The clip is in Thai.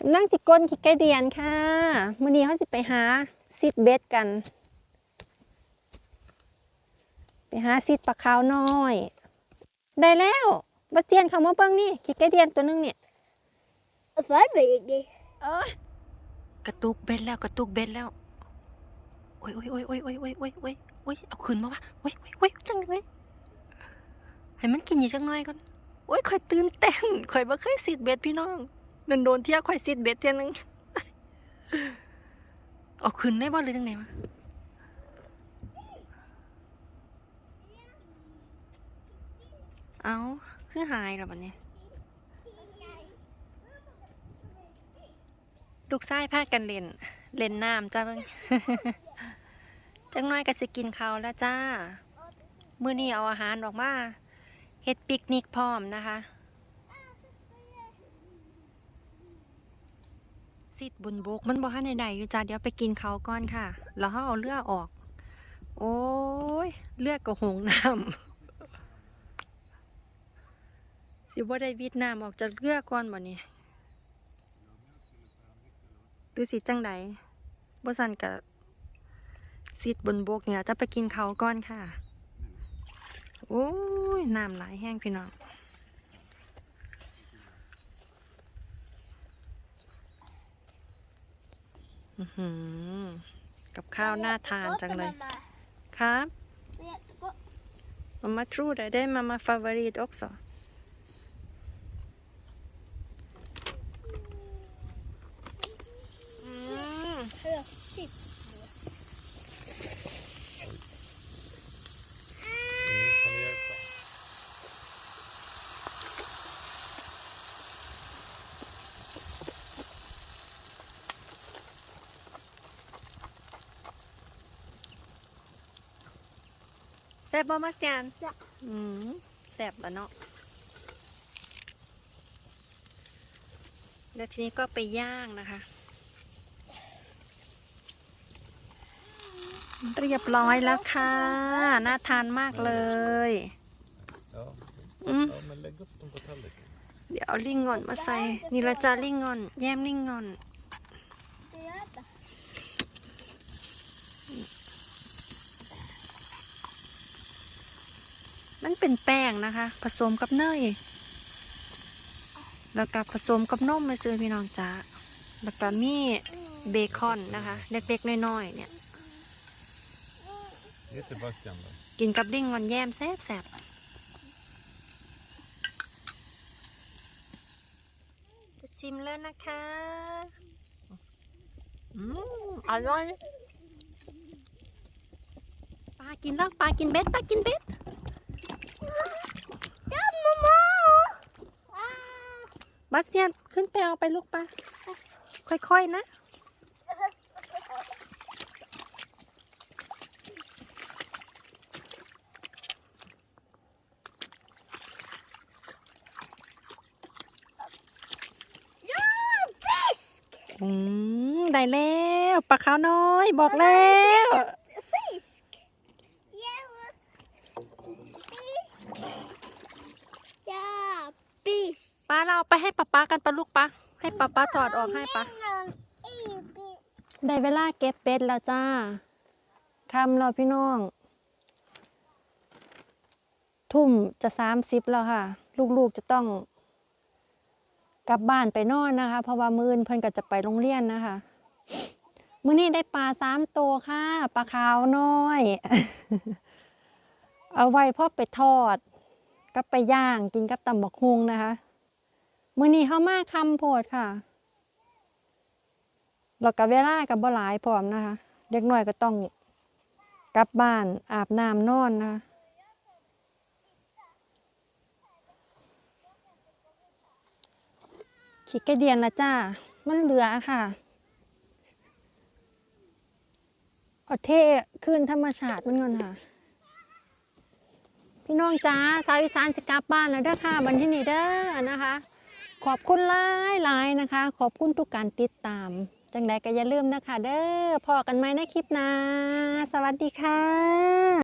กำลังสิก้นขี้ไก่เดียนค่ะมื้อนี้เขาสิไปหาซิดเบ็ดกัน ไปหาซิดปลาขาวน้อย ได้แล้วบัสเตียนคำว่าเบิ่งนี่ขี้ไก่เดียนตัวหนึงเนี่ย Vad blir det? เออกระตุกเบ็ดแล้วกระตุกเบ็ดแล้วโอ้ยโอ้ยโอ้ยโอ้ยโอ้ยโอ้ยโอ้ยโอ้ยโอ้ยเอาคืนมาวะโอ้ยโอ้ยโอ้ยจังเลยให้มันกินอีกจังหน่อยก่อนโอ้ยข่อยตื่นเต้นข่อยบ่เคยซิดเบ็ดพี่น้อง นันโดนเที่ยข่อยซิดเบ็ดเที่ยนึงเอาคืนได้บ่หรือจังไดวะเอาคือหายแล้วบัดนี้ ลูกชายพากันเล่น เล่นน้ำจ้าเบิ่งจังน้อยก็สิกินเขาแล้วจ้า มื้อนี้เอาอาหารออกมาเฮ็ดปิกนิกพร้อมนะคะ สิทธิ์บนบก มันบ่ทันได้ได้อยู่จ้าเดี๋ยวไปกินเขาก่อนค่ะ แล้วเฮาเอาเรือดออก โอ้ย เลือดก็หงน้ำสิบ่ได้วิดน้ำออกจากเรือก่อนบ่นี่หรือสิจังใดบ่สันกะสิทธิ์บนบกเนี่ยจะไปกินเขาก่อนค่ะ โอ้ย น้ำไหลแห้งพี่น้อง กับข้าวน่าทานจังเลย ครับมามาทรูได้ได้มามาฟาวอรีตอกซอ Hello. แซ่บบ่มาสเตียนแซ่บ อืมแซ่บแล้วเนาะแล้วทีนี้ก็ไปย่างนะคะ เรียบร้อยแล้วค่ะ น่าทานมากเลย Ja. อืม ja, men lägg upp dem på tallriken. เดี๋ยวเอาลิงงอนมาใส่นี่ละจ้าลิงงอน แยมลิงงอน มันเป็นแป้งนะคะ ผสมกับเนยแล้วก็ผสมกับนมมาซื้อพี่น้องจ้าแล้วก็มีเบคอนนะคะ เล็กๆน้อยๆเนี่ย Ge till Bastian då. กินกับลิงงอนแยมแซ่บๆจะชิมแล้วนะคะ อืมอร่อย ปลากินแล้วปลากินเบ็ดปลากินเบ็ด บาสเตียนขึ้นไปเอาไปลูกปลาค่อยๆนะ Ja, fisk! อืมได้แล้วปลาขาวน้อยบอกแล้ว Fisk! Ja, fisk! Ja, fisk! ปลา เราไปให้ป้าป้ากันปะลูกปะให้ป้าป้าถอดออกให้ปะได้เวลาเก็บเป็ดแล้วจ้าคำเราพี่น้อง ทุ่มจะสามสิบแล้วค่ะ ลูกๆจะต้อง กลับบ้านไปนอนนะคะ เพราะว่ามือนเพิ่นก็จะไปโรงเรียนนะคะมื้อนี้ได้ปลาสามตัวค่ะปลาขาวน้อย เอาไว้พ่อไปทอดกับไปย่างกินกับตำบักฮุงนะคะ มื้อนี้เฮามาคำโพดค่ะแล้วก็เวลากับบ่หลายพร้อมนะคะ เด็กน้อยก็ต้องกลับบ้านอาบน้ำนอนนะคะขี้ไก่เดียนนะจ้า มันเหลือค่ะเอาเทขึ้นธรรมชาติมันก่อนค่ะ พี่น้องจ้าสาวอีสานสิกลับบ้านแล้วเด้อค่ะวันที่นี่เด้อนะคะ ขอบคุณหลายหลายนะคะ ขอบคุณทุกการติดตาม จังใดก็อย่าลืมนะคะ เด้อพอกันไหมในคลิปน้าสวัสดีค่ะ